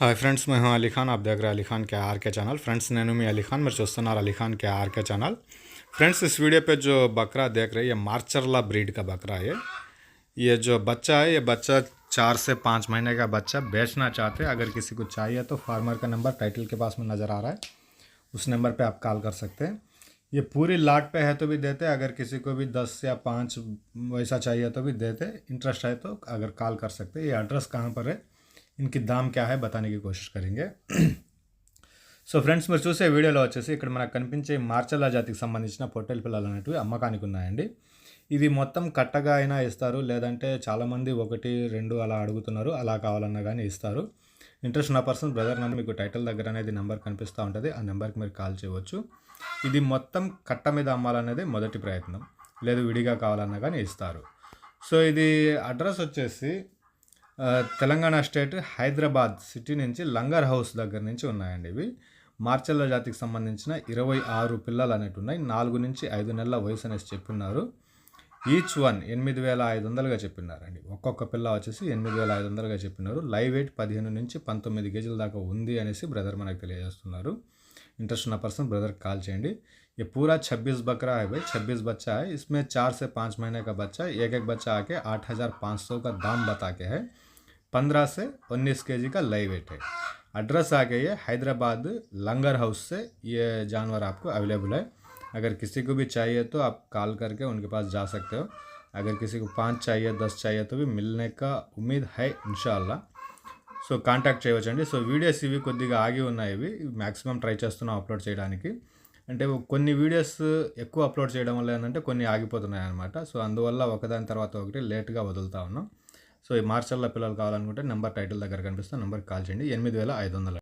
Hi friends మేము అలీ ఖాన్ आप देख रहे हैं अली खान के आर के चैनल फ्रेंड्स నేను మీ అలీ ఖాన్ మీరు చూస్తున్నారు अली खान के आर के चैनल फ्रेंड्स इस वीडियो पे जो बकरा देख रहे हैं ये मार्चरला ब्रीड का बकरा है ये जो बच्चा है ये बच्चा चार से पाँच महीने का बच्चा बेचना चाहते हैं अगर किसी को चाहिए तो फार्मर का नंबर टाइटल के पास में नज़र आ रहा है उस नंबर पे आप कॉल कर सकते हैं ये पूरी लाट पे है तो भी देते अगर किसी को भी दस या पाँच वैसा चाहिए तो भी देते इंटरेस्ट है तो अगर कॉल कर सकते हैं ये एड्रेस कहाँ पर है ఇన్కి దామ్ క్యా హై బతానికి కోషిష్ కరింగే సో ఫ్రెండ్స్ మీరు చూసే వీడియోలో వచ్చేసి ఇక్కడ మనకు కనిపించే మార్చల్లా జాతికి సంబంధించిన పొట్టెల పిల్లలు అనేటివి అమ్మకానికి ఉన్నాయండి. ఇది మొత్తం కట్టగా అయినా ఇస్తారు లేదంటే చాలామంది ఒకటి రెండు అలా అడుగుతున్నారు అలా కావాలన్నా కానీ ఇస్తారు. ఇంట్రెస్ట్ ఉన్న పర్సన్ బ్రదర్ నన్ను మీకు టైటిల్ దగ్గర అనేది నెంబర్ కనిపిస్తూ ఉంటుంది ఆ నెంబర్కి మీరు కాల్ చేయవచ్చు. ఇది మొత్తం కట్ట మీద అమ్మాలనేది మొదటి ప్రయత్నం లేదు విడిగా కావాలన్నా కానీ ఇస్తారు. సో ఇది అడ్రస్ వచ్చేసి తెలంగాణ స్టేట్ హైదరాబాద్ సిటీ నుంచి లంగర్ హౌస్ దగ్గర నుంచి ఉన్నాయండి ఇవి. మార్చల్ల జాతికి సంబంధించిన ఇరవై ఆరు పిల్లలు అనేవి ఉన్నాయి. నాలుగు నుంచి ఐదు నెలల వయసు అనేసి చెప్పున్నారు. ఈచ్ వన్ ఎనిమిది వేల ఐదు వందలుగా చెప్పినారండి ఒక్కొక్క పిల్ల వచ్చేసి ఎనిమిది వేల ఐదు వందలుగా చెప్పినారు లైవ్ వెయిట్ పదిహేను నుంచి పంతొమ్మిది కేజీల దాకా ఉంది అనేసి బ్రదర్ మనకు తెలియజేస్తున్నారు. इंटरेस्ट ఉన్న पर्सन ब्रदर कॉल చేయండి ये पूरा 26 बकरा है भाई 26 बच्चा है इसमें चार से पाँच महीने का बच्चा एक एक बच्चा आके आठ हज़ार पाँच सौ का दाम बता के है पंद्रह से उन्नीस के जी का लाइव वेट है एड्रेस आ गई है हैदराबाद लंगर हाउस से ये जानवर आपको अवेलेबल है अगर किसी को भी चाहिए तो आप कॉल करके उनके पास जा सकते हो अगर किसी को पाँच चाहिए दस चाहिए तो भी मिलने का उम्मीद है इंशाल्लाह సో కాంటాక్ట్ చేయవచ్చండి. సో వీడియోస్ ఇవి కొద్దిగా ఆగి ఉన్నాయి ఇవి. మ్యాక్సిమం ట్రై చేస్తున్నాం అప్లోడ్ చేయడానికి. అంటే కొన్ని వీడియోస్ ఎక్కువ అప్లోడ్ చేయడం వల్ల ఏంటంటే కొన్ని ఆగిపోతున్నాయి అనమాట సో అందువల్ల ఒకదాని తర్వాత ఒకటి లేట్గా వదులుతా ఉన్నాం. సో ఈ మార్చల్ల పిల్లలు కావాలనుకుంటే నెంబర్ టైటిల్ దగ్గర కనిపిస్తే నెంబర్కి కాల్ చేయండి. ఎనిమిది వేల ఐదు వందలు.